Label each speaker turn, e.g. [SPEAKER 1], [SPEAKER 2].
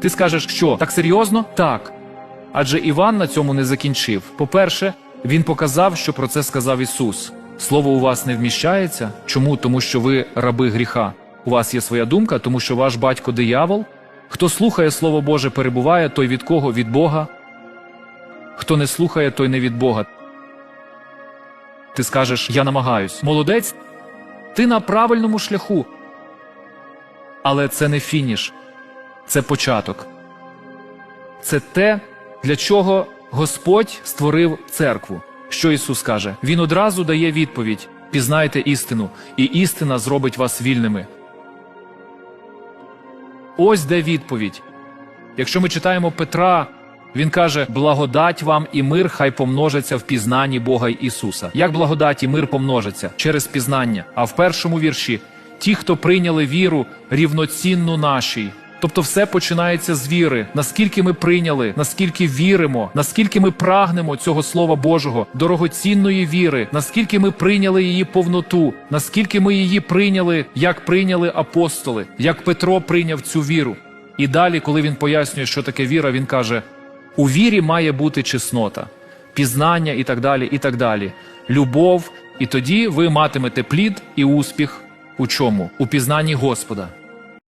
[SPEAKER 1] Ти скажеш, що так серйозно? Так. Адже Іван на цьому не закінчив. По-перше, він показав, що про це сказав Ісус. Слово у вас не вміщається. Чому? Тому що ви раби гріха. У вас є своя думка, тому що ваш батько диявол. Хто слухає Слово Боже, перебуває, той від кого? Від Бога. Хто не слухає, той не від Бога. Ти скажеш, я намагаюсь. Молодець, ти на правильному шляху. Але це не фініш, це початок. Це те, для чого Господь створив церкву. Що Ісус каже? Він одразу дає відповідь: пізнайте істину, і істина зробить вас вільними. Ось де відповідь. Якщо ми читаємо Петра, він каже: благодать вам і мир хай помножаться в пізнанні Бога Ісуса. Як благодать і мир помножаться? Через пізнання. А в першому вірші ті, хто прийняли віру, рівноцінну нашій. Тобто все починається з віри. Наскільки ми прийняли, наскільки віримо, наскільки ми прагнемо цього Слова Божого, дорогоцінної віри, наскільки ми прийняли її повноту, наскільки ми її прийняли, як прийняли апостоли, як Петро прийняв цю віру. І далі, коли він пояснює, що таке віра, він каже: у вірі має бути чеснота, пізнання і так далі, і так далі, любов, і тоді ви матимете плід і успіх у чому? У пізнанні Господа.